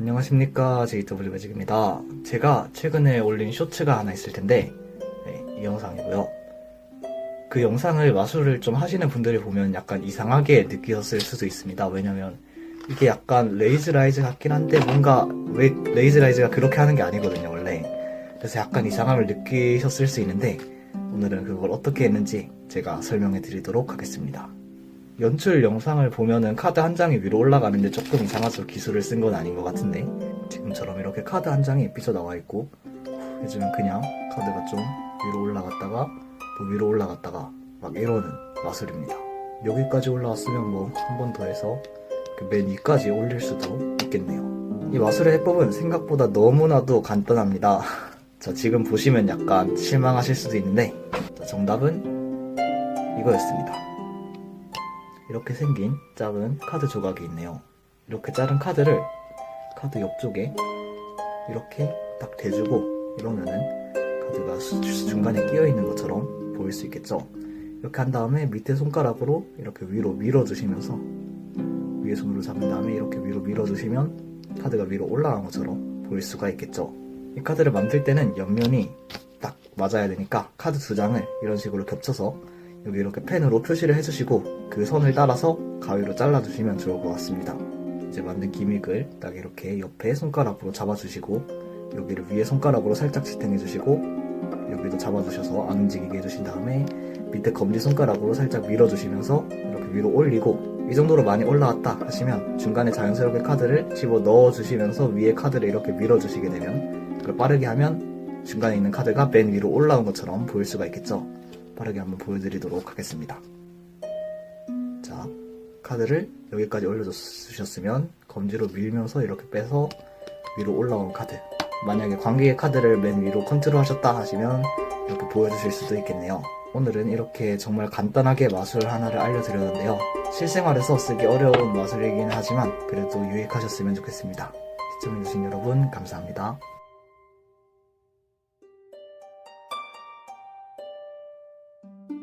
안녕하십니까 JW 매직입니다. 제가 최근에 올린 쇼츠가 하나 있을 텐데 네, 이 영상이고요. 그 영상을 마술을 좀 하시는 분들이 보면 약간 이상하게 느끼셨을 수도 있습니다. 왜냐면 이게 약간 레이즈 라이즈 같긴 한데 뭔가 왜 레이즈 라이즈가 그렇게 하는 게 아니거든요 원래. 그래서 약간 이상함을 느끼셨을 수 있는데 오늘은 그걸 어떻게 했는지 제가 설명해 드리도록 하겠습니다. 연출 영상을 보면은 카드 한 장이 위로 올라가는데 조금 이상하죠. 기술을 쓴 건 아닌 것 같은데. 지금처럼 이렇게 카드 한 장이 삐져나와 있고, 해주면 그냥 카드가 좀 위로 올라갔다가, 또 위로 올라갔다가, 막 이러는 마술입니다. 여기까지 올라왔으면 뭐 한 번 더 해서 그맨 위까지 올릴 수도 있겠네요. 이 마술의 해법은 생각보다 너무나도 간단합니다. 자, 지금 보시면 약간 실망하실 수도 있는데, 자, 정답은 이거였습니다. 이렇게 생긴 작은 카드 조각이 있네요. 이렇게 자른 카드를 카드 옆쪽에 이렇게 딱 대주고 이러면은 카드가 수- 중간에 끼어 있는 것처럼 보일 수 있겠죠. 이렇게 한 다음에 밑에 손가락으로 이렇게 위로 밀어주시면서 위에 손으로 잡은 다음에 이렇게 위로 밀어주시면 카드가 위로 올라간 것처럼 보일 수가 있겠죠. 이 카드를 만들 때는 옆면이 딱 맞아야 되니까 카드 두 장을 이런 식으로 겹쳐서 여기 이렇게 펜으로 표시를 해주시고 그 선을 따라서 가위로 잘라주시면 좋을 것 같습니다. 이제 만든 기믹을 딱 이렇게 옆에 손가락으로 잡아주시고 여기를 위에 손가락으로 살짝 지탱해주시고 여기도 잡아주셔서 안 움직이게 해주신 다음에 밑에 검지 손가락으로 살짝 밀어주시면서 이렇게 위로 올리고 이 정도로 많이 올라왔다 하시면 중간에 자연스럽게 카드를 집어 넣어주시면서 위에 카드를 이렇게 밀어주시게 되면 그걸 빠르게 하면 중간에 있는 카드가 맨 위로 올라온 것처럼 보일 수가 있겠죠. 빠르게 한번 보여드리도록 하겠습니다. 자, 카드를 여기까지 올려주셨으면 검지로 밀면서 이렇게 빼서 위로 올라온 카드. 만약에 관객의 카드를 맨 위로 컨트롤 하셨다 하시면 이렇게 보여주실 수도 있겠네요. 오늘은 이렇게 정말 간단하게 마술 하나를 알려드렸는데요. 실생활에서 쓰기 어려운 마술이긴 하지만 그래도 유익하셨으면 좋겠습니다. 시청해주신 여러분 감사합니다. you